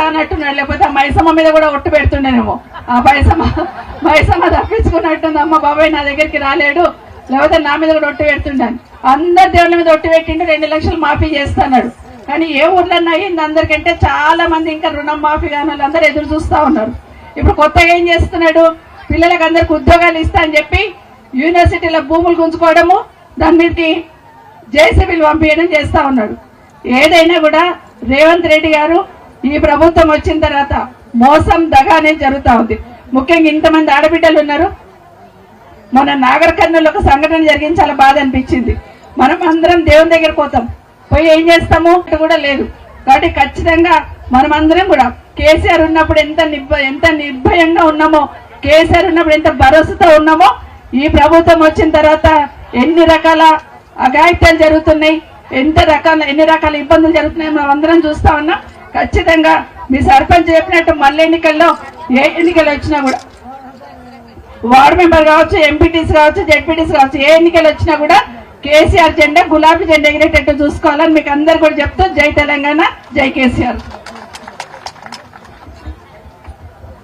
రానట్టున్నాడు. లేకపోతే ఆ మైసమ్మ మీద కూడా ఒట్టు పెడుతుండేనేమో. ఆ మైసమ్మ మైసమ్మ తప్పించుకున్నట్టుంది అమ్మ బాబాయ్ నా దగ్గరికి రాలేడు. లేకపోతే నా మీద కూడా ఒట్టు పెడుతుండాను. అందరు దేవుళ్ళ మీద ఒట్టు పెట్టిండు రెండు లక్షలు మాఫీ చేస్తున్నాడు. కానీ ఏ ఊర్లో అయింది అందరికంటే చాలా మంది ఇంకా రుణం మాఫీ కాని వాళ్ళందరూ ఎదురు చూస్తా ఉన్నారు. ఇప్పుడు కొత్తగా ఏం చేస్తున్నాడు? పిల్లలకు అందరికి ఉద్యోగాలు ఇస్తా అని చెప్పి యూనివర్సిటీలో భూములు గుంజుకోవడము దాని మీదకి జేసీబీలు పంపించడం చేస్తా ఉన్నాడు. ఏదైనా కూడా రేవంత్ రెడ్డి గారు ఈ ప్రభుత్వం వచ్చిన తర్వాత మోసం దగా అనేది జరుగుతూ ఉంది. ముఖ్యంగా ఇంతమంది ఆడబిడ్డలు ఉన్నారు. మన నాగర్ కర్నూలు ఒక సంఘటన జరిగింది చాలా బాధ అనిపించింది. మనం అందరం దేవుని దగ్గర పోతాం. పోయి ఏం చేస్తాము కూడా లేదు. కాబట్టి ఖచ్చితంగా మనం అందరం కూడా కేసీఆర్ ఉన్నప్పుడు ఎంత నిర్భ ఎంత నిర్భయంగా ఉన్నామో కేసీఆర్ ఉన్నప్పుడు ఎంత భరోసాతో ఉన్నామో ఈ ప్రభుత్వం వచ్చిన తర్వాత ఎన్ని రకాల అఘాయిత్యాలు జరుగుతున్నాయి ఎంత రకాల ఎన్ని రకాల ఇబ్బందులు జరుగుతున్నాయి మనం అందరం చూస్తా ఉన్నాం. ఖచ్చితంగా మీ సర్పంచ్ చెప్పినట్టు మళ్ళీ ఎన్నికల్లో ఏ ఎన్నికలు వచ్చినా కూడా వార్డు మెంబర్ కావచ్చు ఎంపీటీస్ కావచ్చు జెడ్పీటీస్ కావచ్చు ఏ ఎన్నికలు వచ్చినా కూడా కేసీఆర్ జెండా గులాబీ జెండా ఎగిరేటట్టు చూసుకోవాలని మీకు అందరు కూడా చెప్తూ జై తెలంగాణ జై కేసీఆర్.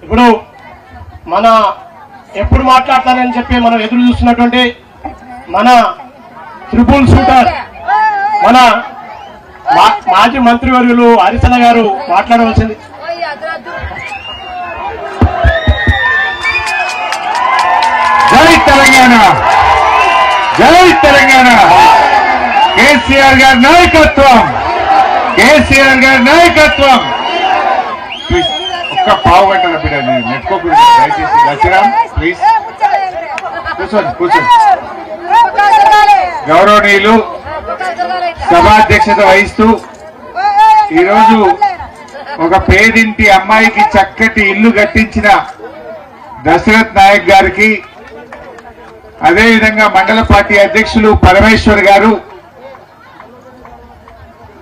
ఇప్పుడు మన ఎప్పుడు మాట్లాడతానని చెప్పి మనం ఎదురు చూస్తున్నటువంటి మన త్రిపుల్ షూటర్ మన మాజీ మంత్రివర్యులు హరిసన గారు మాట్లాడవలసింది. జై తెలంగాణ! జై తెలంగాణ! కేసీఆర్ గారి నాయకత్వం! కేసీఆర్ గారి నాయకత్వం! ప్లీజ్ ఒక్క పావు గంటల బిడ్డ నేను నెట్టుకోకూడదు దయచేసి దశరామ్ ప్లీజ్. కూర్చోండి కూర్చోండి. గౌరవనీయులు సభాధ్యక్షత వహిస్తూ ఈరోజు ఒక పేదింటి అమ్మాయికి చక్కటి ఇల్లు కట్టించిన దశరథ్ నాయక్ గారికి అదేవిధంగా మండల పార్టీ అధ్యక్షులు పరమేశ్వర్ గారు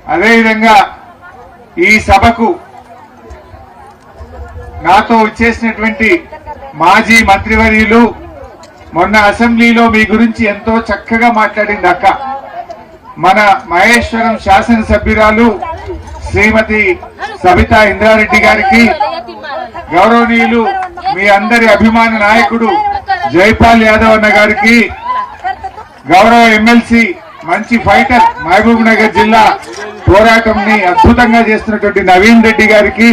అదేవిధంగా ఈ సభకు నాతో వచ్చేసినటువంటి మాజీ మంత్రివర్యులు మొన్న అసెంబ్లీలో మీ గురించి ఎంతో చక్కగా మాట్లాడింది అక్క. మన మహేశ్వరం శాసనసభ్యురాలు శ్రీమతి సబితా ఇంద్రారెడ్డి గారికి గౌరవనీయులు మీ అందరి అభిమాన నాయకుడు జైపాల్ యాదవ్ అన్న గారికి గౌరవ ఎమ్మెల్సీ మంచి ఫైటర్ మహబూబ్ నగర్ జిల్లా పోరాటంని అద్భుతంగా చేస్తున్నటువంటి నవీన్ రెడ్డి గారికి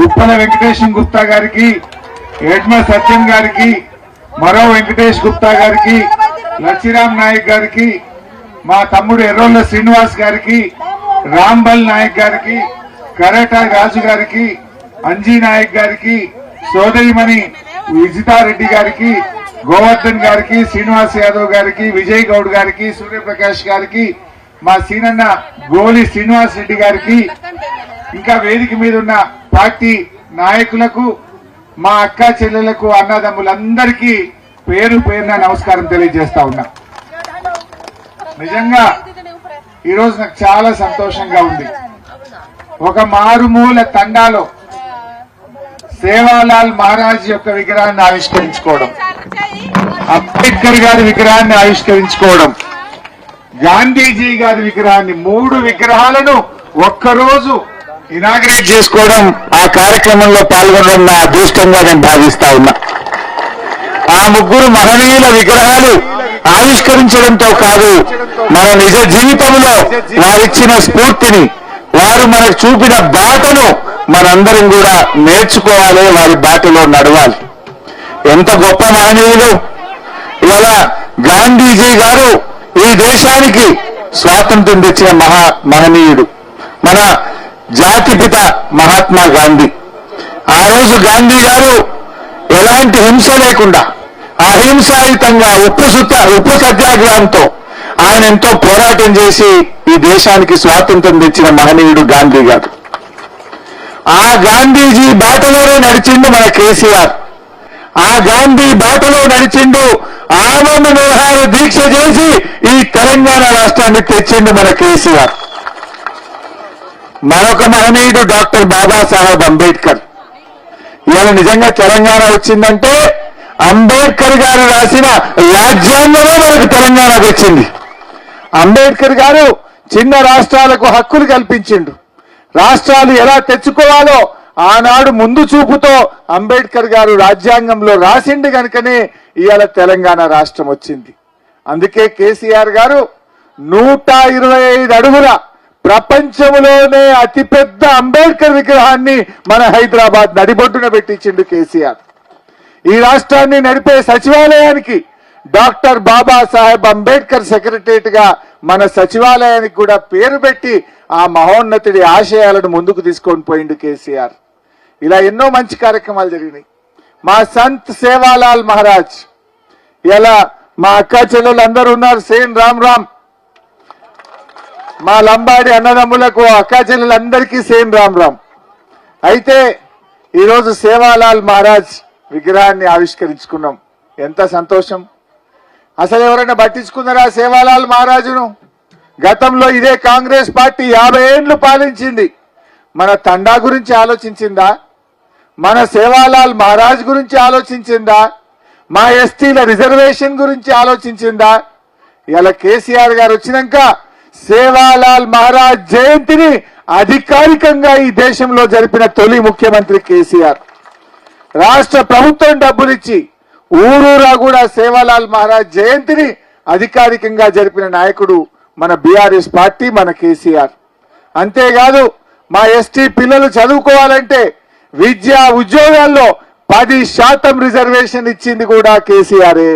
ఉప్పల వెంకటేశం గుప్తా గారికి ఎడ్మ సత్యం గారికి మరో వెంకటేష్ గుప్తా గారికి లచ్చిరామ్ నాయక్ గారికి మా తమ్ముడు ఎర్రోళ్ళ శ్రీనివాస్ గారికి రాంబల్ నాయక్ గారికి కరాటా రాజు గారికి అంజీ నాయక్ గారికి సోదరిమణి విజితారెడ్డి గారికి గోవర్ధన్ గారికి శ్రీనివాస్ యాదవ్ గారికి విజయ్ గౌడ్ గారికి సూర్యప్రకాష్ గారికి మా సీనన్న గోలి శ్రీనివాస్ రెడ్డి గారికి ఇంకా వేదిక మీద ఉన్న పార్టీ నాయకులకు మా అక్క చెల్లెలకు అన్నదమ్ములందరికీ పేరు పేరున నమస్కారం తెలియజేస్తా ఉన్నా. నిజంగా ఈరోజు నాకు చాలా సంతోషంగా ఉంది. ఒక మారుమూల తండాలో సేవాలాల్ మహారాజ్ యొక్క విగ్రహాన్ని ఆవిష్కరించుకోవడం అంబేద్కర్ గారి విగ్రహాన్ని ఆవిష్కరించుకోవడం గాంధీజీ గారి విగ్రహాన్ని మూడు విగ్రహాలను ఒక్కరోజు ఇనాగ్రేట్ చేసుకోవడం ఆ కార్యక్రమంలో పాల్గొనడం నా అదృష్టంగా నేను భావిస్తా ఉన్నా. ఆ ముగ్గురు మహనీయుల విగ్రహాలు ఆవిష్కరించడంతో కాదు మన నిజ జీవితంలో వారిచ్చిన స్ఫూర్తిని వారు మనకు చూపిన బాటను మనందరం కూడా నేర్చుకోవాలి వారి బాటలో నడవాలి. ఎంత గొప్ప మహనీయులు! ఇవాళ గాంధీజీ గారు ఈ దేశానికి స్వాతంత్రం తెచ్చిన మహా మహనీయుడు మన జాతిపిత మహాత్మా గాంధీ. ఆ రోజు గాంధీ గారు ఎలాంటి హింస లేకుండా అహింసాయుతంగా ఉప్పు సుత ఉప్పు సత్యాగ్రహంతో ఆయన ఎంతో పోరాటం చేసి ఈ దేశానికి స్వాతంత్రం తెచ్చిన మహనీయుడు గాంధీ గారు. ఆ గాంధీజీ బాటలోనే నడిచిండు మన కేసీఆర్. ఆ గాంధీ బాటలో నడిచిండు ఆనంద నిరహార దీక్ష చేసి ఈ తెలంగాణ రాష్ట్రాన్ని తెచ్చిండు మన కేసీఆర్. మరొక మహనీయుడు డాక్టర్ బాబాసాహెబ్ అంబేద్కర్. ఇవాళ నిజంగా తెలంగాణ వచ్చిందంటే అంబేద్కర్ గారు రాసిన రాజ్యాంగమే మనకు తెలంగాణ వచ్చింది. అంబేద్కర్ గారు చిన్న రాష్ట్రాలకు హక్కులు కల్పించిండు. రాష్ట్రాలు ఎలా తెచ్చుకోవాలో ఆనాడు ముందు చూపుతో అంబేద్కర్ గారు రాజ్యాంగంలో రాసిండు కనుకనే ఇవాళ తెలంగాణ రాష్ట్రం వచ్చింది. అందుకే కేసీఆర్ గారు నూట ఇరవై ఐదు అడుగుల ప్రపంచంలోనే అతిపెద్ద అంబేద్కర్ విగ్రహాన్ని మన హైదరాబాద్ నడిబొడ్డున పెట్టించిండు కేసీఆర్. ఈ రాష్ట్రాన్ని నడిపే సచివాలయానికి డాక్టర్ బాబాసాహెబ్ అంబేద్కర్ సెక్రటరియట్గా మన సచివాలయానికి కూడా పేరు పెట్టి ఆ మహోన్నతుడి ఆశయాలను ముందుకు తీసుకొని పోయిండు కేసీఆర్. ఇలా ఎన్నో మంచి కార్యక్రమాలు జరిగినాయి. మా సంత్ సేవాలాల్ మహారాజ్ ఇలా మా అక్క చెల్లెలు అందరూ ఉన్నారు సేన్ రామ్ రామ్. మా లంబాడి అన్నదమ్ములకు అక్క చెల్లెలందరికీ సేమ్ రామ్ రామ్. అయితే ఈరోజు సేవాలాల్ మహారాజ్ విగ్రహాన్ని ఆవిష్కరించుకున్నాం. ఎంత సంతోషం. అసలు ఎవరైనా పట్టించుకున్నారా సేవాలాల్ మహారాజును? గతంలో ఇదే కాంగ్రెస్ పార్టీ యాభై ఏండ్లు పాలించింది. మన తండా గురించి ఆలోచించిందా? మన సేవాలాల్ మహారాజ్ గురించి ఆలోచించిందా? మా ఎస్టీల రిజర్వేషన్ గురించి ఆలోచించిందా? ఇలా కేసీఆర్ గారు వచ్చినాక సేవాలాల్ మహారాజ్ జయంతిని అధికారికంగా ఈ దేశంలో జరిపిన తొలి ముఖ్యమంత్రి కేసీఆర్. రాష్ట్ర ప్రభుత్వం డబ్బులిచ్చి ఊరూరా కూడా సేవాలాల్ మహారాజ్ జయంతిని అధికారికంగా జరిపిన నాయకుడు మన బీఆర్ఎస్ పార్టీ మన కేసీఆర్. అంతేకాదు మా ఎస్టీ పిల్లలు చదువుకోవాలంటే విద్య ఉద్యోగాల్లో పది శాతం రిజర్వేషన్ ఇచ్చింది కూడా కేసీఆరే.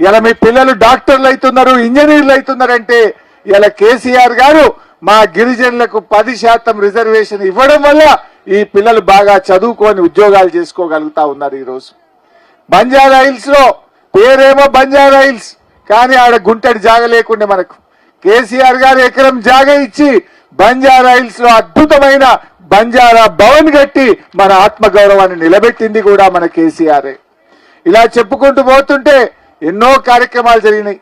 ఇలా మీ పిల్లలు డాక్టర్లు అవుతున్నారు ఇంజనీర్లు అవుతున్నారంటే ఇలా కేసీఆర్ గారు మా గిరిజనులకు పది శాతం రిజర్వేషన్ ఇవ్వడం వల్ల ఈ పిల్లలు బాగా చదువుకొని ఉద్యోగాలు చేసుకోగలుగుతా ఉన్నారు ఈరోజు. బంజారా హిల్స్లో పేరేమో బంజారా హిల్స్ కానీ ఆడ గుంటడి జాగ లేకుండా మనకు. కేసీఆర్ గారు ఎకరం జాగ ఇచ్చి బంజారా హిల్స్లో అద్భుతమైన బంజారా భవన్ కట్టి మన ఆత్మగౌరవాన్ని నిలబెట్టింది కూడా మన కేసీఆరే. ఇలా చెప్పుకుంటూ పోతుంటే ఎన్నో కార్యక్రమాలు జరిగినాయి.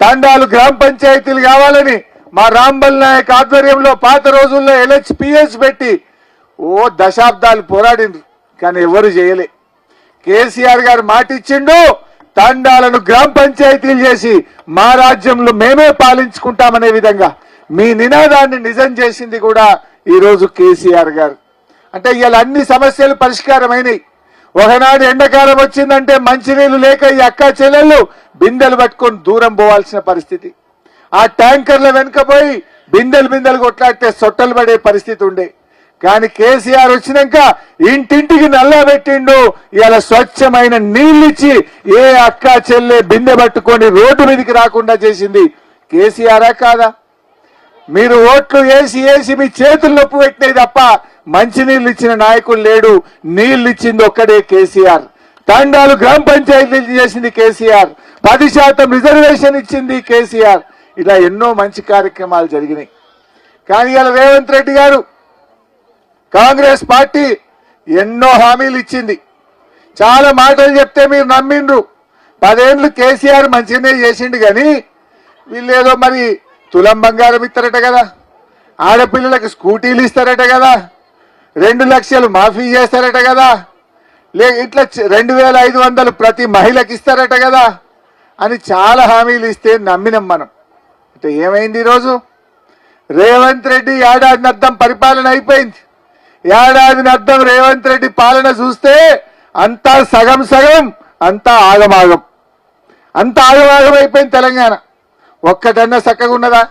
తండాలు గ్రామ పంచాయతీలు కావాలని మా రాంబల్ నాయక్ ఆధ్వర్యంలో పాత రోజుల్లో ఎల్హెచ్పిఎస్ పెట్టి ఓ దశాబ్దాలు పోరాడిండ్రు కానీ ఎవరు చేయలే. కేసీఆర్ గారు మాట ఇచ్చిండు తండాలను గ్రామ పంచాయతీలు చేసి మా రాజ్యంలో మేమే పాలించుకుంటామనే విధంగా మీ నినాదాన్ని నిజం చేసింది కూడా ఈరోజు కేసీఆర్ గారు. అంటే ఇవాళ అన్ని సమస్యలు పరిష్కారమైనవి ఒకనాడు ఎండాకాలం వచ్చిందంటే మంచినీళ్ళు లేక ఈ అక్క చెల్లెళ్ళు బిందెలు పట్టుకొని దూరం పోవాల్సిన పరిస్థితి. ఆ ట్యాంకర్ల వెనుక పోయి బిందెలు బిందెలు కొట్లాడితే సొట్టలు పడే పరిస్థితి ఉండే. కానీ కేసీఆర్ వచ్చినాక ఇంటింటికి నల్లా పెట్టిండు. ఇలా స్వచ్ఛమైన నీళ్ళిచ్చి ఏ అక్క చెల్లె బిందె పట్టుకొని రోడ్డు మీదకి రాకుండా చేసింది. కేసీఆరా కాదా? మీరు ఓట్లు వేసి వేసి మీ చేతులు నొప్పి పెట్టినాయి తప్ప మంచినీళ్ళు ఇచ్చిన నాయకుడు లేడు. నీళ్ళు ఇచ్చింది ఒక్కడే కేసీఆర్. తండాలు గ్రామ పంచాయతీలు చేసింది కేసీఆర్. పది శాతం రిజర్వేషన్ ఇచ్చింది కేసీఆర్. ఇలా ఎన్నో మంచి కార్యక్రమాలు జరిగినాయి. కానీ ఇలా రేవంత్ రెడ్డి గారు కాంగ్రెస్ పార్టీ ఎన్నో హామీలు ఇచ్చింది. చాలా మాటలు చెప్తే మీరు నమ్మిండ్రు. పదేండ్లు కేసీఆర్ మంచిగానే చేసిండు కానీ వీళ్ళేదో మరి తులం బంగారం ఇస్తారట కదా. ఆడపిల్లలకు స్కూటీలు ఇస్తారట కదా. రెండు లక్షలు మాఫీ చేస్తారట కదా. లే ఇట్లా రెండు వేల ఐదు వందలు ప్రతి మహిళకి ఇస్తారట కదా అని చాలా హామీలు ఇస్తే నమ్మినాం మనం. అంటే ఏమైంది ఈరోజు? రేవంత్ రెడ్డి ఏడాది అర్థం పరిపాలన అయిపోయింది. ఏడాది అర్థం రేవంత్ రెడ్డి పాలన చూస్తే అంతా సగం సగం అంతా ఆగమాగం. అంత ఆగమాగం అయిపోయింది తెలంగాణ. ఒక్కటన్నా చక్కగా ఉన్నదా?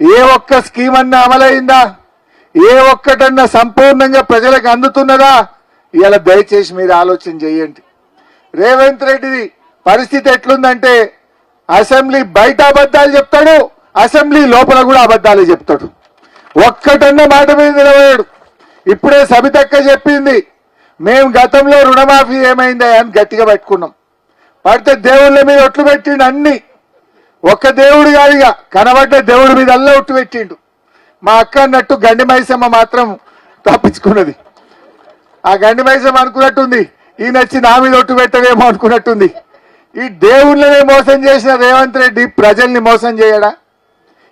ఏ ఒక్క స్కీమ్ అన్నా అమలైందా? ఏ ఒక్కటన్నా సంపూర్ణంగా ప్రజలకు అందుతున్నదా? ఇలా దయచేసి మీరు ఆలోచన చేయండి. రేవంత్ రెడ్డిది పరిస్థితి ఎట్లుందంటే అసెంబ్లీ బయట అబద్ధాలు చెప్తాడు అసెంబ్లీ లోపల కూడా అబద్ధాలు చెప్తాడు. ఒక్కటన్న మాట మీద నిలబడాడు. ఇప్పుడే సబితక్క చెప్పింది. మేము గతంలో రుణమాఫీ ఏమైందా అని గట్టిగా పెట్టుకున్నాం. పడితే దేవుళ్ళ మీద ఒట్లు పెట్టిండు అన్ని. ఒక్క దేవుడు కాదుగా కనబడ్డ దేవుడి మీద అల్లా ఒట్టు పెట్టిండు. మా అక్క అన్నట్టు గండి మైసమ్మ మాత్రం తప్పించుకున్నది. ఆ గండి మైసమ్మ అనుకున్నట్టుంది. ఈయన వచ్చి నా మీద ఒట్టు పెట్టడేమో అనుకున్నట్టుంది. ఈ దేవుళ్ళనే మోసం చేసిన రేవంత్ రెడ్డి ప్రజల్ని మోసం చేయడా?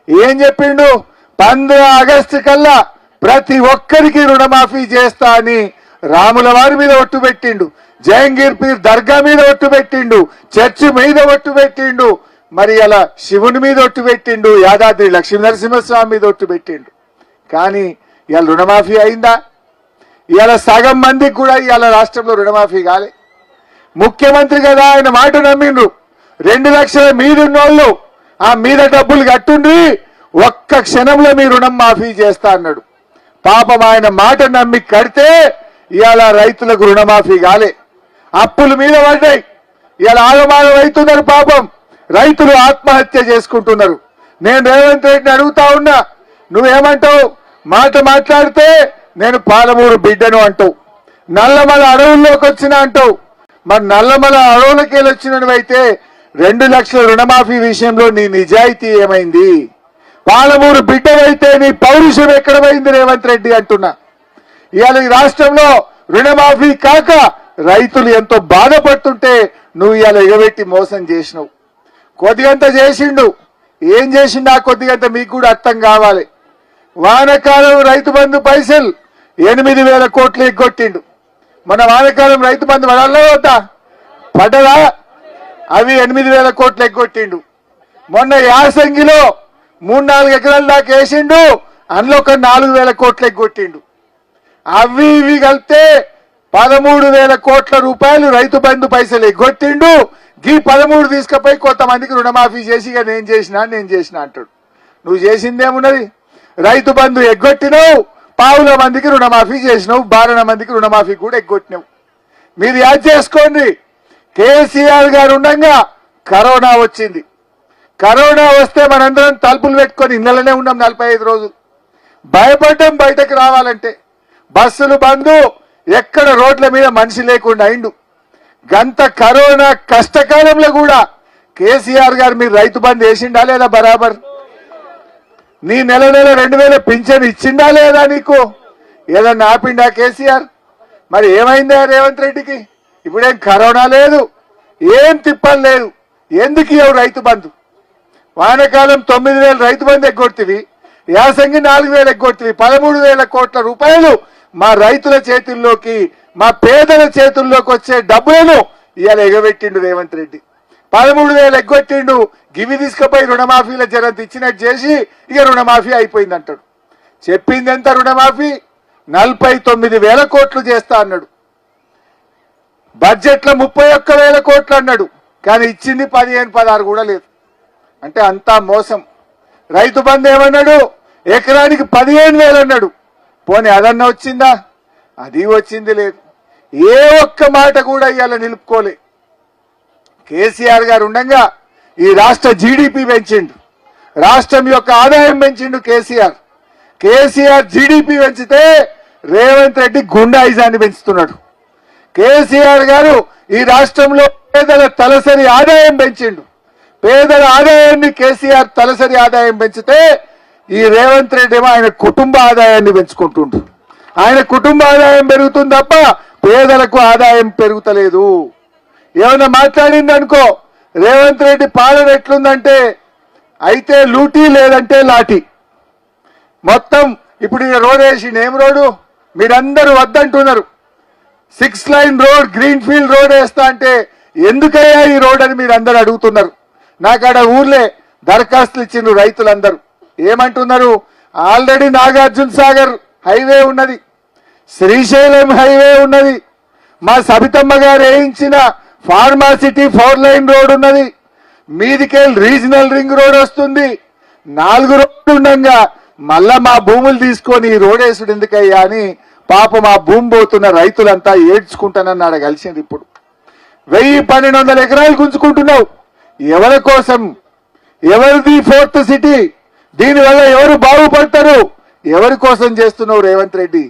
ఏం చెప్పిండు? పంద్ర ఆగస్టు కల్లా ప్రతి ఒక్కరికి రుణమాఫీ చేస్తా అని రాముల వారి మీద ఒట్టు పెట్టిండు. జయంగీర్ పీర్ దర్గా మీద ఒట్టు పెట్టిండు. చర్చి మీద ఒట్టు పెట్టిండు. మరి అలా శివుని మీద ఒట్టు పెట్టిండు. యాదాద్రి లక్ష్మీ నరసింహస్వామి మీద ఒట్టు పెట్టిండు. కానీ ఇవాళ రుణమాఫీ అయిందా? ఇవాళ సగం మందికి కూడా ఇవాళ రాష్ట్రంలో రుణమాఫీ కాలే. ముఖ్యమంత్రి కదా ఆయన మాట నమ్మిండ్రు రెండు లక్షల మీదున్నోళ్ళు ఆ మీద డబ్బులు కట్టుండి ఒక్క క్షణంలో మీ రుణం మాఫీ చేస్తా అన్నాడు. పాపం ఆయన మాట నమ్మి కడితే ఇవాళ రైతులకు రుణమాఫీ కాలే. అప్పుల మీద పడ్డాయి. ఇవాళ ఆగమాగం అవుతున్నారు పాపం. రైతులు ఆత్మహత్య చేసుకుంటున్నారు. నేను రేవంత్ రెడ్డిని అడుగుతా ఉన్నా నువ్వేమంటావు? మాట మాట్లాడితే నేను పాలమూరు బిడ్డను అంటావు. నల్లమల అడవుల్లోకి వచ్చిన అంటావు. మరి నల్లమల అడవులకి వెళ్ళి వచ్చినవైతే రెండు లక్షల రుణమాఫీ విషయంలో నీ నిజాయితీ ఏమైంది? పాలమూరు బిడ్డవైతే నీ పౌరుషం ఎక్కడమైంది రేవంత్ రెడ్డి అంటున్నా. ఇవాళ ఈ రాష్ట్రంలో రుణమాఫీ కాక రైతులు ఎంతో బాధపడుతుంటే నువ్వు ఇవాళ ఎగబెట్టి మోసం చేసినావు. కొద్దిగంత చేసిండు. ఏం చేసిండు ఆ కొద్దిగంత మీకు కూడా అర్థం కావాలి. వానకాలం రైతు బంధు పైసలు ఎనిమిది వేల కోట్లు ఎగ్గొట్టిండు. మన వానకాలం రైతు బంధు పడాలా వద్దా? పడ్డదా అవి ఎనిమిది వేల కోట్లు ఎగ్గొట్టిండు. మొన్న యాసంగిలో మూడు నాలుగు ఎకరాల దాకా వేసిండు అందులో ఒక నాలుగు వేల కోట్లు ఎగ్గొట్టిండు. అవి ఇవి కలిపితే పదమూడు వేల కోట్ల రూపాయలు రైతు బంధు పైసలు ఎగ్గొట్టిండు. గీ పదమూడు తీసుకుపోయి కొంతమందికి రుణమాఫీ చేసి ఇక నేను చేసినా నేను చేసిన అంటాడు. నువ్వు చేసిందేమున్నది? రైతు బంధు ఎగ్గొట్టినావు పావుల మందికి రుణమాఫీ చేసినావు బారణ మందికి రుణమాఫీ కూడా ఎగ్గొట్టినావు. మీరు యాద్ చేసుకోండి. కేసీఆర్ గారు ఉండగా కరోనా వచ్చింది. కరోనా వస్తే మనందరం తలుపులు పెట్టుకొని ఇళ్ళలోనే ఉన్నాం నలభై ఐదు రోజులు. భయపడ్డం బయటకు రావాలంటే బస్సులు బంధు ఎక్కడ రోడ్ల మీద మనిషి లేకుండా అయిండు గంత కరోనా కష్టకాలంలో కూడా కేసీఆర్ గారు మీరు రైతు బంద్ వేసిండా లేదా బరాబర్? నీ నెల నెల రెండు వేల పింఛన్ ఇచ్చిండా లేదా నీకు? ఏదన్నా ఆపిండా కేసీఆర్? మరి ఏమైందా రేవంత్ రెడ్డికి? ఇప్పుడేం కరోనా లేదు? ఏం తిప్పలు లేదు? ఎందుకు ఇవ్వవు రైతు బంధు? వానకాలం తొమ్మిది వేల రైతు బంధు ఎగ్గొట్టివి యాసంగి నాలుగు వేలు ఎగ్గొట్టివి పదమూడు వేల కోట్ల రూపాయలు మా రైతుల చేతుల్లోకి మా పేదల చేతుల్లోకి వచ్చే డబ్బులను ఇవాళ ఎగబెట్టిండు రేవంత్ రెడ్డి. పదమూడు వేలు ఎగ్గొట్టిండు గివి తీసుకుపోయి రుణమాఫీల జరంత ఇచ్చినట్టు చేసి ఇక రుణమాఫీ అయిపోయింది అంటాడు చెప్పింది ఎంత రుణమాఫీ? నలభై తొమ్మిది వేల కోట్లు చేస్తా అన్నాడు. బడ్జెట్లో ముప్పై ఒక్క వేల కోట్లు అన్నాడు కానీ ఇచ్చింది పదిహేను పదహారు కూడా లేదు. అంటే అంతా మోసం. రైతు బంధు ఏమన్నాడు? ఎకరానికి పదిహేను వేలు అన్నాడు. పోనీ అదన్నా వచ్చిందా? అది వచ్చింది లేదు. ఏ ఒక్క మాట కూడా ఇవాళ నిలుపుకోలే. కేసీఆర్ గారు ఉండగా ఈ రాష్ట్ర జీడిపి పెంచిండు. రాష్ట్రం యొక్క ఆదాయం పెంచిండు కేసీఆర్. కేసీఆర్ జీడిపి పెంచితే రేవంత్ రెడ్డి గుండాయిజాన్ని పెంచుతున్నాడు. కేసీఆర్ గారు ఈ రాష్ట్రంలో పేదల తలసరి ఆదాయం పెంచిండు. పేదల ఆదాయాన్ని కేసీఆర్ తలసరి ఆదాయం పెంచితే ఈ రేవంత్ రెడ్డి ఆయన కుటుంబ ఆదాయాన్ని పెంచుకుంటుండ్రు ఆయన కుటుంబ ఆదాయం పెరుగుతుంది తప్ప పేదలకు ఆదాయం పెరుగుతలేదు. ఏమైనా మాట్లాడింది అనుకో రేవంత్ రెడ్డి పాలన ఎట్లుందంటే అయితే లూటీ లేదంటే లాఠీ. మొత్తం ఇప్పుడు ఈ రోడ్ వేసిండు. ఏం రోడ్డు? మీరందరూ వద్దంటున్నారు. Six lane road green field road వేస్తా అంటే ఎందుకయ్యా ఈ రోడ్ అని మీరు అందరు అడుగుతున్నారు. నాకు ఊర్లే దరఖాస్తులు ఇచ్చిండ్రు రైతులందరూ. ఏమంటున్నారు? ఆల్రెడీ నాగార్జున సాగర్ హైవే ఉన్నది. శ్రీశైలం హైవే ఉన్నది. మా సబితమ్మ గారు వేయించిన ఫార్మాసిటీ ఫోర్ లైన్ రోడ్ ఉన్నది. మీదికెళ్ళి రీజనల్ రింగ్ రోడ్ వస్తుంది. నాలుగు రోడ్లు ఉండగా మళ్ళా మా భూములు తీసుకొని ఈ రోడ్ వేసుడు ఎందుకయ్యా అని పాప మా భూమి పోతున్న రైతులంతా ఏడ్చుకుంటానన్నాడు కలిసింది ఇప్పుడు. వెయ్యి పన్నెండు వందల ఎకరాలు గుంజుకుంటున్నావు. ఎవరి కోసం? ఎవరిది ఫోర్త్ సిటీ? దీనివల్ల ఎవరు బాగుపడతారు? ఎవరి కోసం చేస్తున్నావు రేవంత్ రెడ్డి?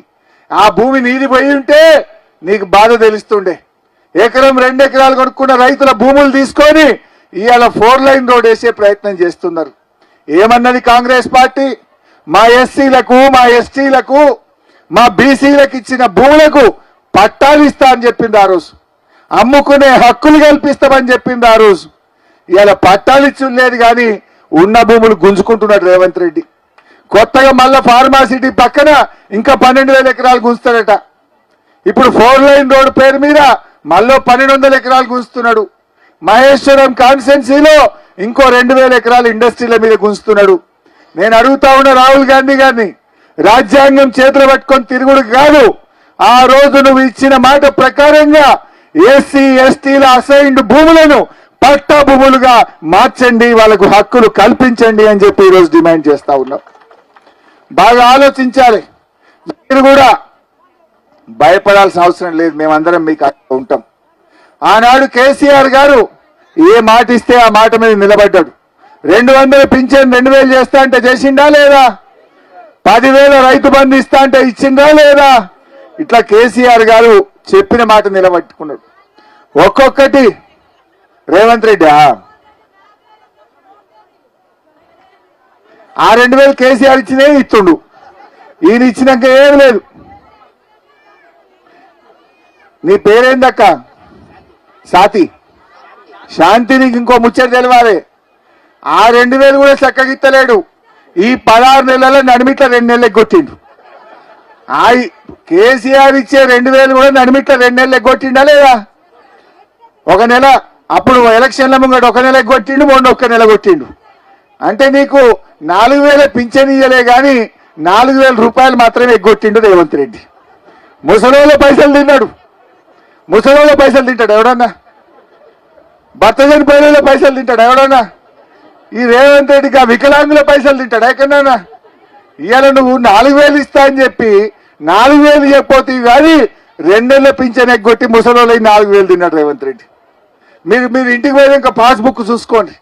ఆ భూమి నీది పోయి ఉంటే నీకు బాధ తెలుస్తుండే. ఎకరం రెండు ఎకరాలు కొనుక్కున్న రైతుల భూములు తీసుకొని ఇవాళ ఫోర్ లైన్ రోడ్ వేసే ప్రయత్నం చేస్తున్నారు. ఏమన్నది కాంగ్రెస్ పార్టీ? మా ఎస్సీలకు మా ఎస్టీలకు మా బీసీలకు ఇచ్చిన భూములకు పట్టాలు ఇస్తా అని చెప్పింది ఆ రోజు. అమ్ముకునే హక్కులు కల్పిస్తామని చెప్పింది ఆ రోజు. ఇవాళ పట్టాలు ఇచ్చి ఉండేది కానీ ఉన్న భూములు గుంజుకుంటున్నాడు రేవంత్ రెడ్డి. కొత్తగా మళ్ళా ఫార్మాసిటీ పక్కన ఇంకా పన్నెండు వేల ఎకరాలు గుంజుతాడట. ఇప్పుడు ఫోర్ లైన్ రోడ్ పేరు మీద మళ్ళీ పన్నెండు వందల ఎకరాలు గుంజుతున్నాడు. మహేశ్వరం కాన్స్టెన్సీలో ఇంకో రెండు వేల ఎకరాలు ఇండస్ట్రీల మీద గుంజుతున్నాడు. నేను అడుగుతా ఉన్న రాహుల్ గాంధీ గారిని రాజ్యాంగం చేతులు పట్టుకొని తిరుగుడు కాదు. ఆ రోజు నువ్వు ఇచ్చిన మాట ప్రకారంగా ఎస్సీ ఎస్టీల అసైన్డ్ భూములను పట్టా భూములుగా మార్చండి వాళ్ళకు హక్కులు కల్పించండి అని చెప్పి ఈరోజు డిమాండ్ చేస్తా ఉన్నాం. బాగా ఆలోచించాలి. మీరు కూడా భయపడాల్సిన అవసరం లేదు మేమందరం మీకు ఉంటాం. ఆనాడు కేసీఆర్ గారు ఏ మాట ఇస్తే ఆ మాట మీద నిలబడ్డాడు. రెండు వందలు పింఛన్ రెండు వేలు చేస్తా అంటే చేసిండా లేదా? పదివేల రైతు బంధు ఇస్తా అంటే ఇచ్చిందా లేదా? ఇట్లా కేసీఆర్ గారు చెప్పిన మాట నిలబట్టుకున్నాడు. ఒక్కొక్కటి రేవంత్ రెడ్డి ఆ? రెండు వేలు కేసీఆర్ ఇచ్చినే ఇస్తుండు ఈయన ఇచ్చినాక ఏం లేదు. నీ పేరేందక్క? సాతి శాంతి నీకు ఇంకో ముచ్చట తెలివాలి. ఆ రెండు వేలు కూడా చక్కగా ఇత్తలేడు ఈ పదహారు నెలల నడిమిట్ల రెండు నెలలు ఎగ్గొట్టిండు. ఆ కేసీఆర్ ఇచ్చే రెండు వేలు కూడా నడిమిట్ల రెండు నెలలు ఎగ్గొట్టిండా లేదా? ఒక నెల అప్పుడు ఎలక్షన్ల ముంగట ఒక నెల ఎగ్గొట్టిండు మొండు ఒక్క నెల కొట్టిండు. అంటే నీకు నాలుగు వేల పింఛన్ ఇయ్యలే కానీ నాలుగు వేల రూపాయలు మాత్రమే ఎగ్గొట్టిండు రేవంత్ రెడ్డి. ముసలోళ్ళ పైసలు తిన్నాడు. ముసలోళ్ళ పైసలు తింటాడు ఎవడన్నా? భర్త చనిపోయిన పైసలు తింటాడు ఎవడన్నా? ఈ రేవంత్ రెడ్డికి ఆ వికలాంగుల పైసలు తింటాడు ఎక్కడన్నా? ఇవాళ నువ్వు నాలుగు వేలు ఇస్తా అని చెప్పి నాలుగు వేలు చెప్పిపోతే కానీ రెండేళ్ళ పింఛన్ ఎగ్గొట్టి ముసలోళ్ళు నాలుగు వేలు తిన్నాడు రేవంత్ రెడ్డి. మీరు మీరు ఇంటికి పోయి ఇంకా పాస్బుక్ చూసుకోండి.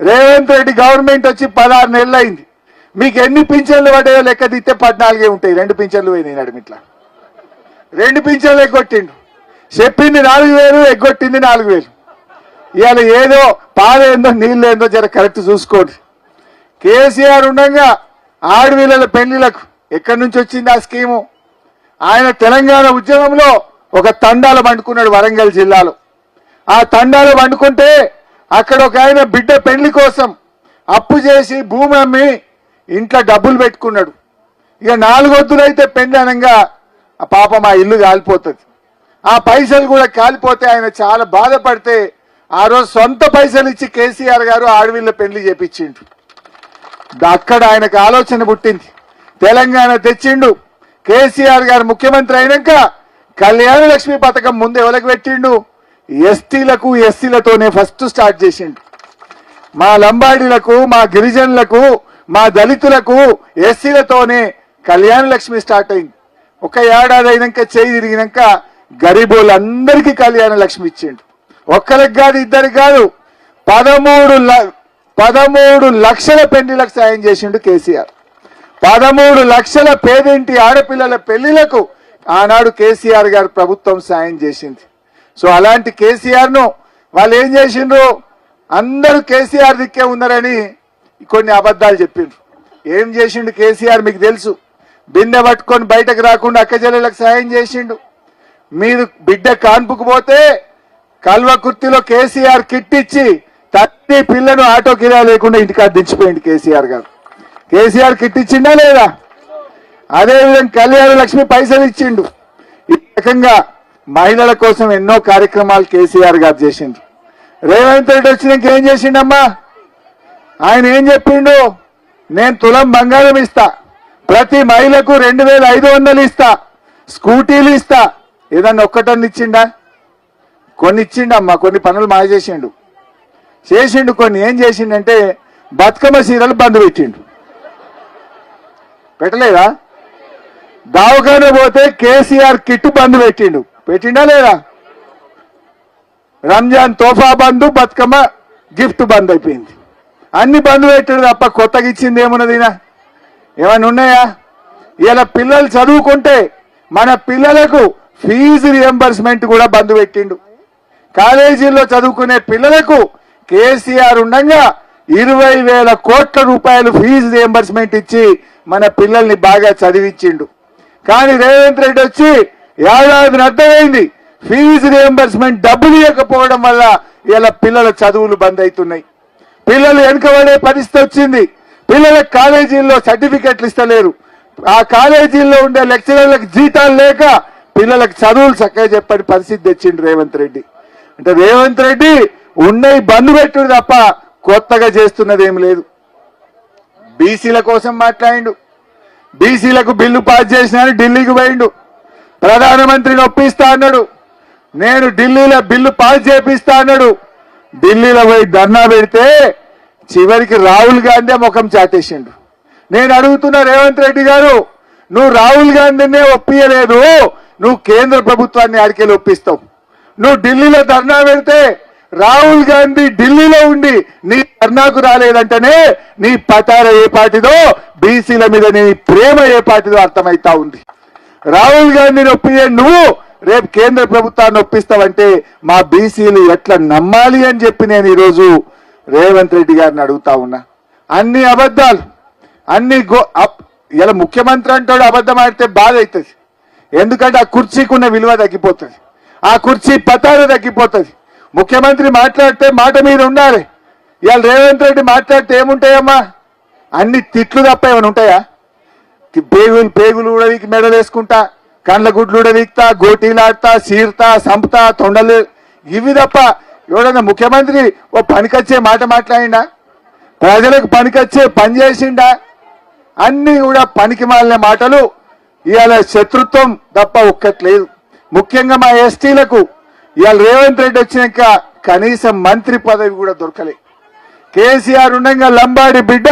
రేవంత్ రెడ్డి గవర్నమెంట్ వచ్చి పదహారు నెలలు అయింది మీకు ఎన్ని పింఛన్లు పడ్డాయో లెక్క తీస్తే పద్నాలుగే ఉంటాయి. రెండు పింఛన్లు పోయినాయి నడిమిట్లా రెండు పింఛన్లు ఎగ్గొట్టిండు. చెప్పింది నాలుగు వేలు ఎగ్గొట్టింది నాలుగు వేలు. ఇవాళ ఏదో పాలేందో నీళ్ళేందో జర కరెక్ట్ చూసుకోండి. కేసీఆర్ ఉండగా ఆడపిల్లల పెళ్ళిలకు ఎక్కడి నుంచి వచ్చింది ఆ స్కీము? ఆయన తెలంగాణ ఉద్యమంలో ఒక తండాలు పండుకున్నాడు వరంగల్ జిల్లాలో. ఆ తండాలు వండుకుంటే అక్కడ ఒక ఆయన బిడ్డ పెళ్ళి కోసం అప్పు చేసి భూమి అమ్మి ఇంట్లో డబ్బులు పెట్టుకున్నాడు. ఇక నాలుగొద్దులైతే పెళ్ళి అనగా ఆ పాపం ఆ ఇల్లు కాలిపోతుంది. ఆ పైసలు కూడా కాలిపోతే ఆయన చాలా బాధపడితే ఆ రోజు సొంత పైసలు ఇచ్చి కేసీఆర్ గారు ఆడవిళ్ళ పెళ్ళి చేపించిండు. అక్కడ ఆయనకు ఆలోచన పుట్టింది. తెలంగాణ తెచ్చిండు. కేసీఆర్ గారు ముఖ్యమంత్రి అయినాక కళ్యాణ లక్ష్మి పథకం ముందు ఎవరికి పెట్టిండు? ఎస్టీలకు ఎస్సీలతోనే ఫస్ట్ స్టార్ట్ చేసిండు. మా లంబాడీలకు మా గిరిజనులకు మా దళితులకు ఎస్సీలతోనే కళ్యాణ లక్ష్మి స్టార్ట్ అయింది. ఒక ఏడాది అయినాక చేయి తిరిగినాక గరీబోళ్ళందరికీ కళ్యాణ లక్ష్మి ఇచ్చిండు. ఒక్కరికి కాదు ఇద్దరికి కాదు పదమూడు ల- పదమూడు లక్షల పెళ్ళిలకు సాయం చేసిండు కేసీఆర్. పదమూడు లక్షల పేదింటి ఆడపిల్లల పెళ్ళిలకు ఆనాడు కేసీఆర్ గారు ప్రభుత్వం సాయం చేసింది. సో అలాంటి కేసీఆర్ను వాళ్ళు ఏం చేసిండ్రు? అందరూ కేసీఆర్ దిక్కే ఉన్నారని కొన్ని అబద్ధాలు చెప్పిండ్రు. ఏం చేసిండు కేసీఆర్ మీకు తెలుసు? బిందె పట్టుకొని బయటకు రాకుండా అక్కజల్లెలకు సాయం చేసిండు. మీరు బిడ్డ కాన్పుకు పోతే కల్వకుర్తిలో కేసీఆర్ కిట్ ఇచ్చి తట్టి పిల్లను ఆటో కిరా లేకుండా ఇంటికాడ దించిపోయింది కేసీఆర్ గారు. కేసీఆర్ కిట్ ఇచ్చిండా లేదా? అదేవిధంగా కళ్యాణ లక్ష్మి పైసలు ఇచ్చిండు. ఈ రకంగా మహిళల కోసం ఎన్నో కార్యక్రమాలు కేసీఆర్ గారు చేసిండ్రు. రేవంత్ రెడ్డి వచ్చినాక ఏం చేసిండమ్మా? ఆయన ఏం చెప్పిండు? నేను తులం బంగారం ఇస్తా. ప్రతి మహిళకు రెండు వేల ఐదు వందలు ఇస్తా. స్కూటీలు ఇస్తా. ఏదన్నా ఒక్కటన్ని ఇచ్చిండా? కొన్ని ఇచ్చిండమ్మా. కొన్ని పనులు మాయ చేసిండు. చేసిండు కొన్ని. ఏం చేసిండంటే బతుకమ్మ సీరలు బంద్ పెట్టిండు. పెట్టలేదా? దావఖాన పోతే కేసీఆర్ కిట్ బంద్ పెట్టిండు. పెట్టిండా లేదా? రంజాన్ తోఫా బంద్ బతుకమ్మ గిఫ్ట్ బంద్ అయిపోయింది. అన్ని బంద్ పెట్టాడు తప్ప కొత్తగా ఇచ్చింది ఏమున్నదినా ఏమైనా ఉన్నాయా? ఇలా పిల్లలు చదువుకుంటే మన పిల్లలకు ఫీజు రియంబర్స్మెంట్ కూడా బంద్ పెట్టిండు. కాలేజీల్లో చదువుకునే పిల్లలకు కేసీఆర్ ఉండగా ఇరవై వేల కోట్ల రూపాయలు ఫీజు రియంబర్స్మెంట్ ఇచ్చి మన పిల్లల్ని బాగా చదివించిండు కానీ రేవంత్ రెడ్డి వచ్చి ఏడాది అర్థమైంది. ఫీజు రియంబర్స్మెంట్ డబ్బులు ఇవ్వకపోవడం వల్ల ఇలా పిల్లల చదువులు బంద్ అవుతున్నాయి పిల్లలు వెనుకబడే పరిస్థితి వచ్చింది. పిల్లల కాలేజీల్లో సర్టిఫికెట్లు ఇస్తలేరు. ఆ కాలేజీల్లో ఉండే లెక్చరర్లకు జీతాలు లేక పిల్లలకు చదువులు చక్కగా చెప్పని పరిస్థితి తెచ్చిండు రేవంత్ రెడ్డి. అంటే రేవంత్ రెడ్డి ఉన్నవి బంద్ పెట్టుడు తప్ప కొత్తగా చేస్తున్నది ఏం లేదు. బీసీల కోసం మాట్లాడిండు. బీసీలకు బిల్లు పాస్ చేసినా ఢిల్లీకి పోయిండు. ప్రధానమంత్రిని ఒప్పిస్తా అన్నాడు. నేను ఢిల్లీలో బిల్లు పాస్ చేపిస్తా అన్నాడు. ఢిల్లీలో పోయి ధర్నా పెడితే చివరికి రాహుల్ గాంధీ ముఖం చాటేసిండు. నేను అడుగుతున్నా రేవంత్ రెడ్డి గారు నువ్వు రాహుల్ గాంధీనే ఒప్పియలేదు. నువ్వు కేంద్ర ప్రభుత్వాన్ని ఆడికెళ్ళి ఒప్పిస్తావు. నువ్వు ఢిల్లీలో ధర్నా పెడితే రాహుల్ గాంధీ ఢిల్లీలో ఉండి నీ ధర్నాకు రాలేదంటేనే నీ పతార ఏ పార్టీదో బీసీల మీద నీ ప్రేమ ఏ పార్టీదో అర్థమైతా ఉంది. రాహుల్ గాంధీని ఒప్పియే నువ్వు రేపు కేంద్ర ప్రభుత్వాన్ని ఒప్పిస్తావంటే మా బీసీలు ఎట్లా నమ్మాలి అని చెప్పి నేను ఈరోజు రేవంత్ రెడ్డి గారిని అడుగుతా ఉన్నా. అన్ని అబద్ధాలు అన్ని గో అప్- ఇలా ముఖ్యమంత్రి అంటాడు అబద్ధం ఆడితే బాధ అవుతుంది. ఎందుకంటే ఆ కుర్చీకి ఉన్న విలువ తగ్గిపోతుంది. ఆ కుర్చీ పతాలు తగ్గిపోతుంది. ముఖ్యమంత్రి మాట్లాడితే మాట మీద ఉండాలి. ఇవాళ రేవంత్ రెడ్డి మాట్లాడితే ఏముంటాయమ్మా? అన్ని తిట్లు తప్ప ఏమైనా ఉంటాయా? పేగులు పేగులు కూడా వీకి మెడలు వేసుకుంటా కండ్ల గుడ్లు కూడా వీక్తా గోటీలాడతా సీర్తా సంపుతా తొండలు. ఇవి తప్ప ఎవడన్నా ముఖ్యమంత్రి ఓ పనికొచ్చే మాట మాట్లాడిండా? ప్రజలకు పనికొచ్చే పని చేసిండా? అన్ని కూడా పనికి మాలిన మాటలు. ఇవాళ శత్రుత్వం తప్ప ఒక్కట్లేదు. ముఖ్యంగా మా ఎస్టీలకు ఇవాళ రేవంత్ రెడ్డి వచ్చినాక కనీసం మంత్రి పదవి కూడా దొరకలే. కేసీఆర్ ఉండగా లంబాడి బిడ్డ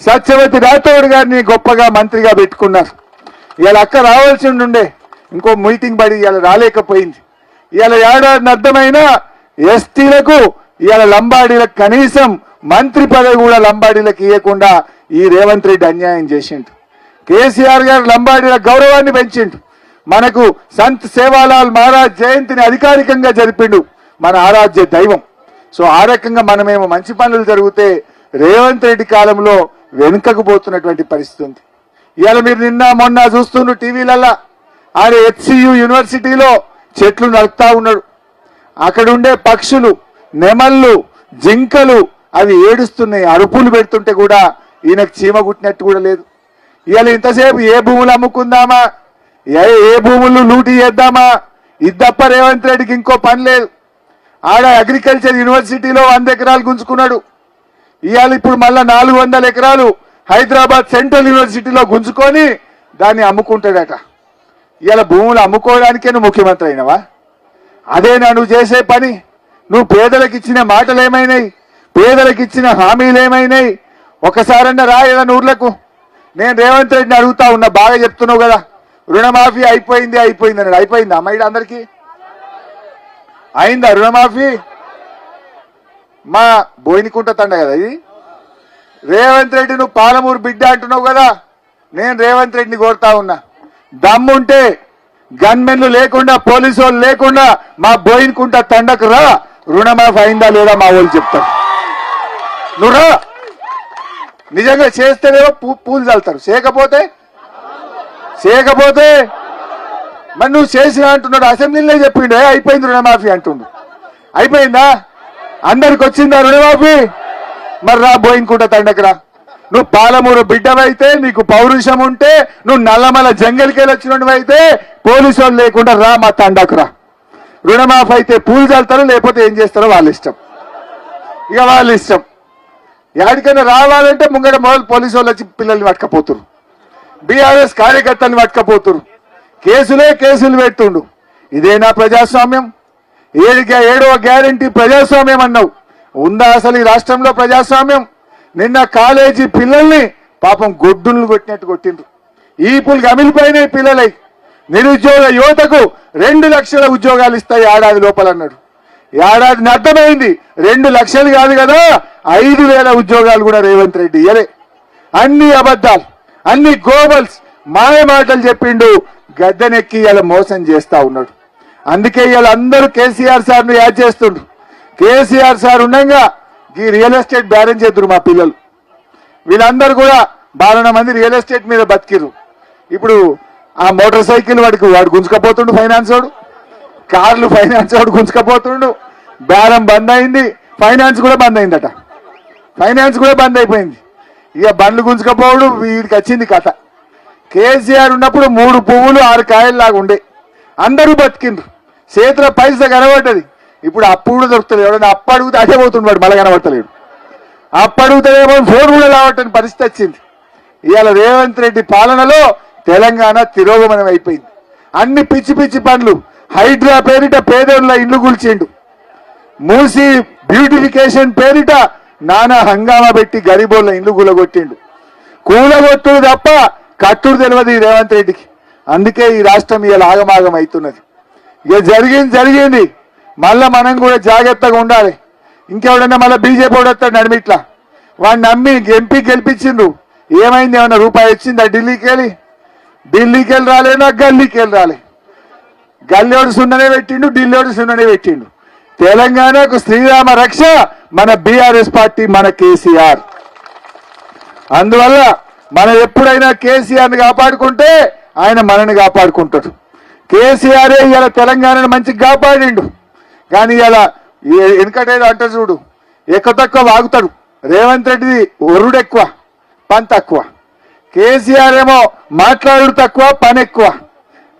సత్యవతి రాథోడ్ గారిని గొప్పగా మంత్రిగా పెట్టుకున్నారు. ఇవాళ అక్క రావాల్సి ఉండే. ఇంకో మీటింగ్ పడి ఇవాళ రాలేకపోయింది. ఇవాళ ఏడాది అర్థమైన ఎస్టీలకు ఇవాళ లంబాడీలకు కనీసం మంత్రి పదవి కూడా లంబాడీలకు ఇవ్వకుండా ఈ రేవంత్ రెడ్డి అన్యాయం చేసిండు. కేసీఆర్ గారు లంబాడీల గౌరవాన్ని పెంచిండు. మనకు సంత్ సేవాలాల్ మహారాజ్ జయంతిని అధికారికంగా జరిపిండు మన ఆరాధ్య దైవం. సో ఆ రకంగా మనమేమో మంచి పనులు జరిగితే రేవంత్ రెడ్డి కాలంలో వెనుకకు పోతున్నటువంటి పరిస్థితి ఉంది. ఇవాళ మీరు నిన్న మొన్న చూస్తున్న టీవీలల్లా. ఆయన హెచ్సియు యూనివర్సిటీలో చెట్లు నరుకుతా ఉన్నాడు. అక్కడ ఉండే పక్షులు నెమళ్ళు జింకలు అవి ఏడుస్తున్నాయి. అరుపులు పెడుతుంటే కూడా ఈయనకు చీమ కుట్టినట్టు కూడా లేదు. ఇవాళ ఇంతసేపు ఏ భూములు అమ్ముకుందామా? ఏ ఏ భూములు లూటీ చేద్దామా? ఇద్దప్ప రేవంత్ రెడ్డికి ఇంకో పని లేదు. ఆడ అగ్రికల్చర్ యూనివర్సిటీలో వంద ఎకరాలు గుంజుకున్నాడు. ఇవాళ ఇప్పుడు మళ్ళా నాలుగు వందల ఎకరాలు హైదరాబాద్ సెంట్రల్ యూనివర్సిటీలో గుంజుకొని దాన్ని అమ్ముకుంటాడట. ఇవాళ భూములు అమ్ముకోవడానికే నువ్వు ముఖ్యమంత్రి అయినవా? అదేనా నువ్వు చేసే పని. నువ్వు పేదలకు ఇచ్చిన మాటలు ఏమైనాయి పేదలకు ఇచ్చిన హామీలు ఏమైనాయి ఒకసారన్నా రా నూర్లకు. ఊర్లకు నేను రేవంత్ రెడ్డిని అడుగుతా ఉన్నా బాగా చెప్తున్నావు కదా. రుణమాఫీ అయిపోయింది అయిపోయింది అన్నాడు. అయిపోయిందా అమ్మాయి అందరికీ? అయిందా రుణమాఫీ? మా బోయినికుంట తండ కదా ఇది? రేవంత్ రెడ్డి నువ్వు పాలమూరు బిడ్డ అంటున్నావు కదా నేను రేవంత్ రెడ్డిని కోరుతా ఉన్నా. దమ్ముంటే గన్మెన్లు లేకుండా పోలీసు వాళ్ళు లేకుండా మా బోయినకుంట తండకు రా. రుణమాఫీ అయిందా లేదా మా వాళ్ళు చెప్తారు. నువ్వు రా. నిజంగా చేస్తేనేమో పూ పూలు చల్లుతారు. చేయకపోతే? చేయకపోతే? మరి నువ్వు చేసిన అంటున్నాడు. అసెంబ్లీలో చెప్పిండే అయిపోయింది రుణమాఫీ అంటుండు. అయిపోయిందా? అందరికి వచ్చిందా రుణమాఫీ? మరి రా బోయినకుంట తండకురా నువ్వు పాలమూరు బిడ్డవైతే నీకు పౌరుషం ఉంటే నువ్వు నల్లమల జంగల్కి వెళ్ళి అయితే పోలీసు వాళ్ళు లేకుండా రా మా తండకురా రుణమాఫ్ అయితే పూలు చల్తారు లేకపోతే ఏం చేస్తారో వాళ్ళ ఇష్టం. ఇక వాళ్ళ ఇష్టం. ఎక్కడికైనా రావాలంటే ముంగట మొదలు పోలీసు వాళ్ళు వచ్చి పిల్లల్ని పట్టుకపోతురు. బీఆర్ఎస్ కార్యకర్తల్ని పట్టుకపోతురు. కేసులే కేసులు పెడుతుండు. ఇదేనా ప్రజాస్వామ్యం. ఏడు ఏడవ గ్యారంటీ ప్రజాస్వామ్యం అన్నావు. ఉందా అసలు ఈ రాష్ట్రంలో ప్రజాస్వామ్యం? నిన్న కాలేజీ పిల్లల్ని పాపం గొడ్డుల్ని కొట్టినట్టు కొట్టిండ్రు. ఈపులు గమిలిపోయినాయి పిల్లలై. నిరుద్యోగ యువతకు రెండు లక్షల ఉద్యోగాలు ఇస్తాయి ఏడాది లోపల అన్నాడు. ఏడాది అర్థమైంది. రెండు లక్షలు కాదు కదా ఐదు వేల ఉద్యోగాలు కూడా రేవంత్ రెడ్డి ఇయలే అన్ని అబద్ధాలు అన్ని గోబల్స్ మాయ మాటలు చెప్పిండు గద్దెనెక్కి ఇలా మోసం చేస్తా ఉన్నాడు. అందుకే ఇవాళ అందరూ కేసీఆర్ సార్ను యాడ్ చేస్తుండ్రు. కేసీఆర్ సార్ ఉండగా ఈ రియల్ ఎస్టేట్ బ్యారెన్ చేద్దరు మా పిల్లలు. వీళ్ళందరూ కూడా బాలన మంది రియల్ ఎస్టేట్ మీద బతికిరు ఇప్పుడు ఆ మోటార్ సైకిల్ వాడికి వాడు గుంజుకపోతుండు ఫైనాన్స్ వాడు. కార్లు ఫైనాన్స్ వాడు గుంజుకపోతుండు. బేరం బంద్ అయింది. ఫైనాన్స్ కూడా బంద్ అయిందట. ఫైనాన్స్ కూడా బంద్ అయిపోయింది. ఇక బండ్లు గుంజుకపోవడం వీడికి వచ్చింది కథ. కేసీఆర్ ఉన్నప్పుడు మూడు పువ్వులు ఆరు కాయలు లాగా ఉండే. అందరూ బతికిండ్రు. చేతిలో పైసలు కనబడ్డది. ఇప్పుడు అప్పు కూడా దొరుకుతలేదు. ఎవడన్నా అప్పు అడిగితే అదే పోతుండు వాడు మళ్ళీ కనబడతలేడు. అప్పు అడుగుతలేమో ఫోన్ కూడా రావటం పరిస్థితి వచ్చింది. ఇవాళ రేవంత్ రెడ్డి పాలనలో తెలంగాణ తిరోగమనం అయిపోయింది. అన్ని పిచ్చి పిచ్చి పనులు. హైడ్రా పేరిట పేదోళ్ళ ఇల్లు కూల్చిండు. మూసి బ్యూటిఫికేషన్ పేరిట నానా హంగామా పెట్టి గరీబోళ్ళ ఇల్లు కూలగొట్టిండు. కూలగొట్టుడు తప్ప కట్టుడు తెలియదు ఈ రేవంత్ రెడ్డికి. అందుకే ఈ రాష్ట్రం ఇలా ఆగమాగం అవుతున్నది. ఇక జరిగింది జరిగింది. మళ్ళా మనం కూడా జాగ్రత్తగా ఉండాలి. ఇంకెవడన్నా మళ్ళీ బీజేపీ వస్తాడు నడిమిట్లా వాడిని నమ్మి ఎంపీ గెలిపించిండ్రు ఏమైంది? ఏమన్నా రూపాయి వచ్చిందా? ఢిల్లీకి వెళ్ళి. ఢిల్లీకి వెళ్ళి రాలేనా గల్లీకి వెళ్ళి రాలే. గల్లోడు సున్ననే పెట్టిండు ఢిల్లోడు సున్ననే పెట్టిండు. తెలంగాణకు శ్రీరామ రక్ష మన బీఆర్ఎస్ పార్టీ మన కేసీఆర్. అందువల్ల మనం ఎప్పుడైనా కేసీఆర్ని కాపాడుకుంటే ఆయన మనని కాపాడుకుంటాడు. కేసీఆర్ ఇలా తెలంగాణను మంచిగా కాపాడిండు. కానీ ఇలా వెనకటేదో అంట చూడు ఎక్కువ తక్కువ వాగుతాడు. రేవంత్ రెడ్డిది ఒరుడు ఎక్కువ పని తక్కువ. కేసీఆర్ ఏమో మాట్లాడు తక్కువ పని ఎక్కువ.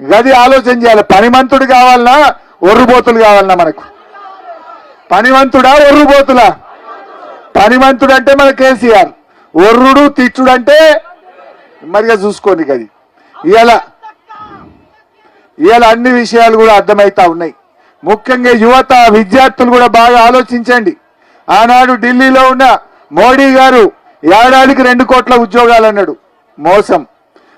గది ఆలోచన చేయాలి పనిమంతుడు కావాలన్నా ఒర్రుబోతులు కావాలన్నా మనకు? పనివంతుడా ఒర్రుబోతులా పనిమంతుడు అంటే మన కేసీఆర్. ఒర్రుడు తిట్టుడు అంటే మరిగా చూసుకోండి గది. ఇలా ఇవాళ అన్ని విషయాలు కూడా అర్థమవుతా ఉన్నాయి. ముఖ్యంగా యువత విద్యార్థులు కూడా బాగా ఆలోచించండి. ఆనాడు ఢిల్లీలో ఉన్న మోడీ గారు ఏడాదికి రెండు కోట్ల ఉద్యోగాలు అన్నాడు మోసం.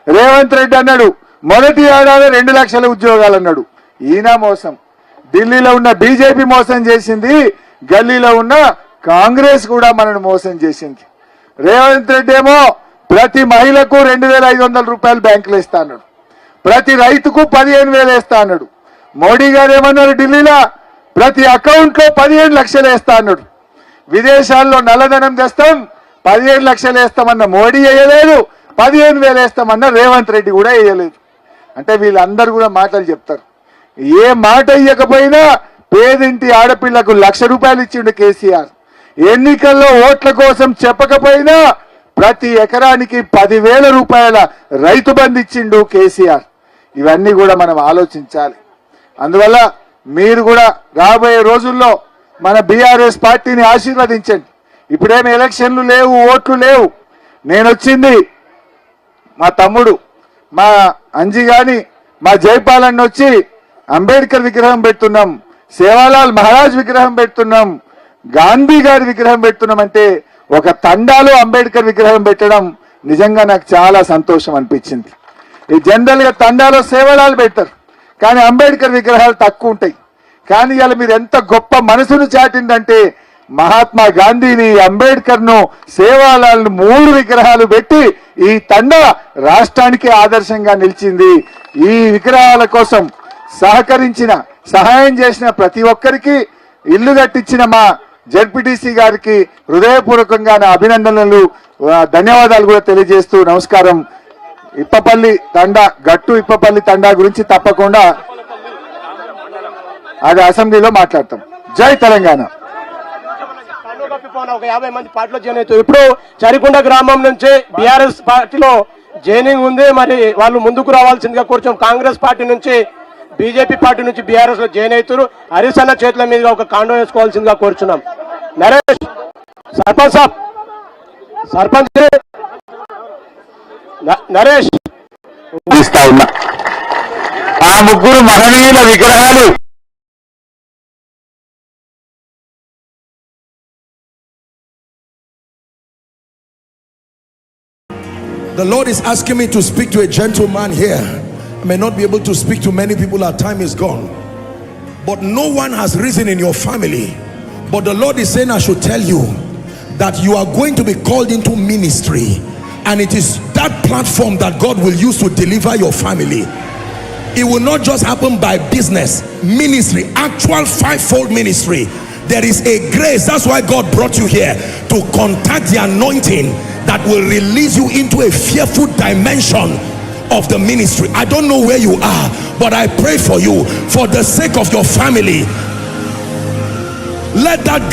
రేవంత్ రెడ్డి అన్నాడు మొదటి ఏడాది రెండు లక్షల ఉద్యోగాలు అన్నాడు ఈయన మోసం. ఢిల్లీలో ఉన్న బీజేపీ మోసం చేసింది గల్లీలో ఉన్న కాంగ్రెస్ కూడా మనను మోసం చేసింది. రేవంత్ రెడ్డి ఏమో ప్రతి మహిళకు రెండు వేల ఐదు వందల రూపాయలు బ్యాంకులు ఇస్తా అన్నాడు ప్రతి రైతుకు పదిహేను వేలు వేస్తా అన్నాడు. మోడీ గారు ఏమన్నారు ఢిల్లీలో? ప్రతి అకౌంట్లో పదిహేను లక్షలు వేస్తా అన్నాడు. విదేశాల్లో నల్లధనం తెస్తాం పదిహేను లక్షలు వేస్తామన్న మోడీ వేయలేదు పదిహేను వేలు వేస్తామన్న రేవంత్ రెడ్డి కూడా వేయలేదు. అంటే వీళ్ళందరూ కూడా మాటలు చెప్తారు. ఏ మాట ఇవ్వకపోయినా పేదింటి ఆడపిల్లకు లక్ష రూపాయలు ఇచ్చిండు కేసీఆర్. ఎన్నికల్లో ఓట్ల కోసం చెప్పకపోయినా ప్రతి ఎకరానికి పదివేల రూపాయల రైతు బంధు ఇచ్చిండు కేసీఆర్. ఇవన్నీ కూడా మనం ఆలోచించాలి. అందువల్ల మీరు కూడా రాబోయే రోజుల్లో మన బీఆర్ఎస్ పార్టీని ఆశీర్వదించండి. ఇప్పుడేమి ఎలక్షన్లు లేవు ఓట్లు లేవు. నేను వచ్చింది మా తమ్ముడు మా అంజి గాని మా జైపాలన్న వచ్చి అంబేద్కర్ విగ్రహం పెడుతున్నాం సేవాలాల్ మహారాజ్ విగ్రహం పెడుతున్నాం గాంధీ గారి విగ్రహం పెడుతున్నాం అంటే ఒక తండాలో అంబేద్కర్ విగ్రహం పెట్టడం నిజంగా నాకు చాలా సంతోషం అనిపించింది. ఈ జనరల్గా తండాలో సేవలాలు పెడతారు. కానీ అంబేద్కర్ విగ్రహాలు తక్కువ ఉంటాయి. కానీ ఇలా మీరు ఎంత గొప్ప మనసును చాటిందంటే మహాత్మా గాంధీని అంబేద్కర్ను సేవాలాలను మూడు విగ్రహాలు పెట్టి ఈ తండ రాష్ట్రానికి ఆదర్శంగా నిలిచింది. ఈ విగ్రహాల కోసం సహకరించిన సహాయం చేసిన ప్రతి ఒక్కరికి ఇల్లు కట్టించిన మా జడ్పీటీసీ గారికి హృదయపూర్వకంగా నా అభినందనలు. ధన్యవాదాలు కూడా తెలియజేస్తూ నమస్కారం. ఇప్పపల్లి తండా గట్టు ఇప్పపల్లి తండా గురించి తప్పకుండా అది అసెంబ్లీలో మాట్లాడతాం. జై తెలంగాణ. ఒక యాభై మంది పార్టీలో జాయిన్ అవుతారు. ఇప్పుడు చరికొండ గ్రామం నుంచి బీఆర్ఎస్ పార్టీలో జాయినింగ్ ఉంది. మరి వాళ్ళు ముందుకు రావాల్సిందిగా కూర్చొని కాంగ్రెస్ పార్టీ నుంచి బీజేపీ పార్టీ నుంచి బీఆర్ఎస్లో జాయిన్ అవుతారు. హరీష్ అన్న చేతుల మీద ఒక కాండో వేసుకోవాల్సిందిగా కోరుచున్నాం. నరేష్ సర్పంచ్ సాబ్ సర్పంచ్ నరేష్ ఇస్తా ఉన్నా ఆ ముగ్గురు మహనీయుల విగ్రహాలు The Lord is asking me to speak to a gentleman here. I may not be able to speak to many people, our time is gone. But no one has risen in your family. But the Lord is saying, I should tell you that you are going to be called into ministry. And it is that platform that God will use to deliver your family. It will not just happen by business, ministry, actual fivefold ministry. There is a grace. That's why God brought you here to contact the anointing that will release you into a fearful dimension of the ministry. I don't know where you are, but I pray for you for the sake of your family. Let that